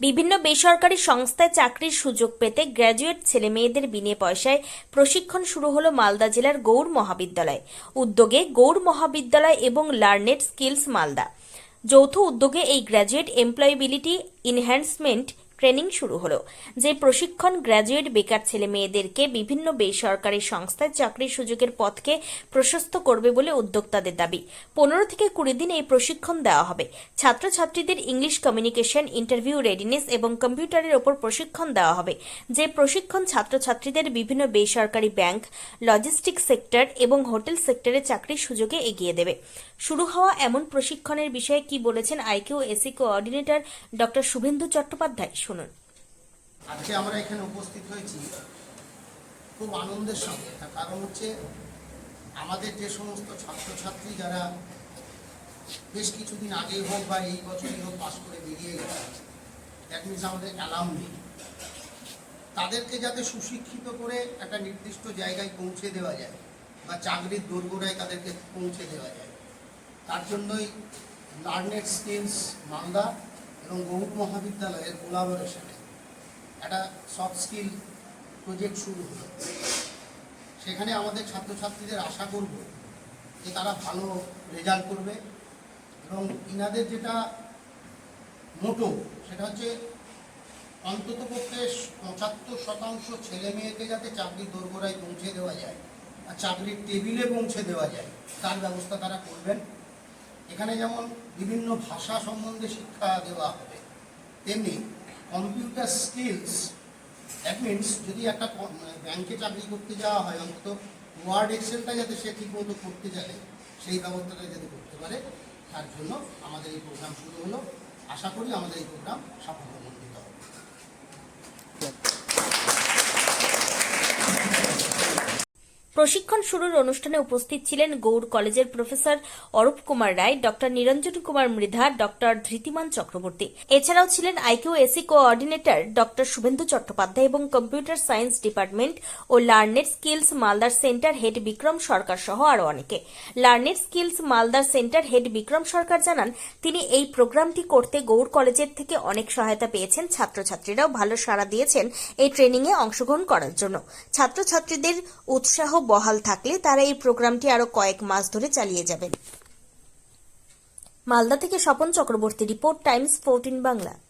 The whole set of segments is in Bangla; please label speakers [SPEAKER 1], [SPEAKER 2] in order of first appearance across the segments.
[SPEAKER 1] বিভিন্ন বেসরকারি সংস্থায় চাকরির সুযোগ পেতে গ্র্যাজুয়েট ছেলে মেয়েদের বিনে পয়সায় প্রশিক্ষণ শুরু হলো মালদা জেলার গৌড় মহাবিদ্যালয়। উদ্যোগে গৌড় মহাবিদ্যালয় এবং লার্নেট স্কিলস মালদা। যৌথ উদ্যোগে এই গ্র্যাজুয়েট এমপ্লয়াবিলিটি ইনহ্যান্সমেন্ট ট্রেনিং শুরু হলো, যে প্রশিক্ষণ গ্র্যাজুয়েট বেকার ছেলে মেয়েদেরকে বিভিন্ন বেসরকারি সংস্থায় চাকরির সুযোগের পথকে প্রশস্ত করবে বলে উদ্যোক্তাদের দাবি। পনেরো থেকে কুড়ি দিন এই প্রশিক্ষণ দেওয়া হবে। ছাত্রছাত্রীদের ইংলিশ কমিউনিকেশন, ইন্টারভিউ রেডিনেস এবং কম্পিউটারের ওপর প্রশিক্ষণ দেওয়া হবে, যে প্রশিক্ষণ ছাত্রছাত্রীদের বিভিন্ন বেসরকারি ব্যাংক লজিস্টিক সেক্টর এবং হোটেল সেক্টরে চাকরির সুযোগে এগিয়ে দেবে। শুরু হওয়া এমন প্রশিক্ষণের বিষয়ে কি বলেছেন IQ AC coordinator doctor Subhendu Chattopadhyay? শুনুন।
[SPEAKER 2] আজকে আমরা এখানে উপস্থিত হয়েছি খুব আনন্দের সঙ্গে। তার কারণ হচ্ছে আমাদের যে সমস্ত ছাত্রছাত্রী যারা বেশ কিছুদিন আগে হোক বা এই বছরই হোক পাশ করে বেরিয়ে গেছে দ্যাট মিনস আমাদের অ্যালাম নেই। তাদেরকে যাতে সুশিক্ষিত করে একটা নির্দিষ্ট জায়গায় পৌঁছে দেওয়া যায় বা চাকরির দোরগোড়ায় তাদেরকে পৌঁছে দেওয়া যায়, তার জন্যই লার্নেট স্কিলস মালদা এবং গৌড় মহাবিদ্যালয়ের কোলাবোরেশনে একটা সফট স্কিল প্রজেক্ট শুরু হলো। সেখানে আমাদের ছাত্রছাত্রীদের আশা করব যে তারা ভালো রেজাল্ট করবে এবং ইনাদের যেটা মোটো সেটা হচ্ছে অন্তত পক্ষে পঁচাত্তর শতাংশ ছেলে মেয়েকে যাতে চাকরির দোরগোড়ায় পৌঁছে দেওয়া যায় আর চাকরির টেবিলে পৌঁছে দেওয়া যায়, তার ব্যবস্থা তারা করবেন। এখানে যেমন বিভিন্ন ভাষা সম্বন্ধে শিক্ষা দেওয়া হবে, তেমনি কম্পিউটার স্কিলস দ্যাট মিনস যদি একটা ব্যাংকে চাকরি করতে যাওয়া হয়, অন্তত ওয়ার্ড এক্সেলটা যাতে সে ঠিকমতো করতে জানে, সেই ব্যবস্থাটা যাতে করতে পারে, তার জন্য আমাদের এই প্রোগ্রাম শুরু হলো। আশা করি আমাদের এই প্রোগ্রাম সাফল্যমণ্ডিত হবে
[SPEAKER 1] প্রশিক্ষণ শুরুর অনুষ্ঠানে উপস্থিত ছিলেন গৌড় কলেজের professor Arup Kumar Roy, doctor Niranjan Kumar Mridha, doctor Dhritiman Chakraborty. এছাড়াও ছিলেন IQ AC coordinator doctor Subhendu Chattopadhyay এবং কম্পিউটার সায়েন্স ডিপার্টমেন্ট ও লার্নেট স্কিলস মালদার সেন্টার হেড বিক্রম সরকার সহ আরও অনেকে। লার্নেট স্কিলস মালদার সেন্টার হেড বিক্রম সরকার জানান, তিনি এই প্রোগ্রামটি করতে গৌড় কলেজের থেকে অনেক সহায়তা পেয়েছেন। ছাত্রছাত্রীরাও ভালো সাড়া দিয়েছেন এই ট্রেনিংয়ে অংশগ্রহণ করার জন্য। ছাত্রছাত্রীদের উৎসাহ বহাল থাকলে তারা এই প্রোগ্রামটি আরও কয়েক মাস ধরে চালিয়ে যাবেন। মালদা থেকে Swapan Chakraborty, Report Times, fourteen Bangla.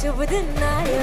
[SPEAKER 3] శుభదిన్నాయో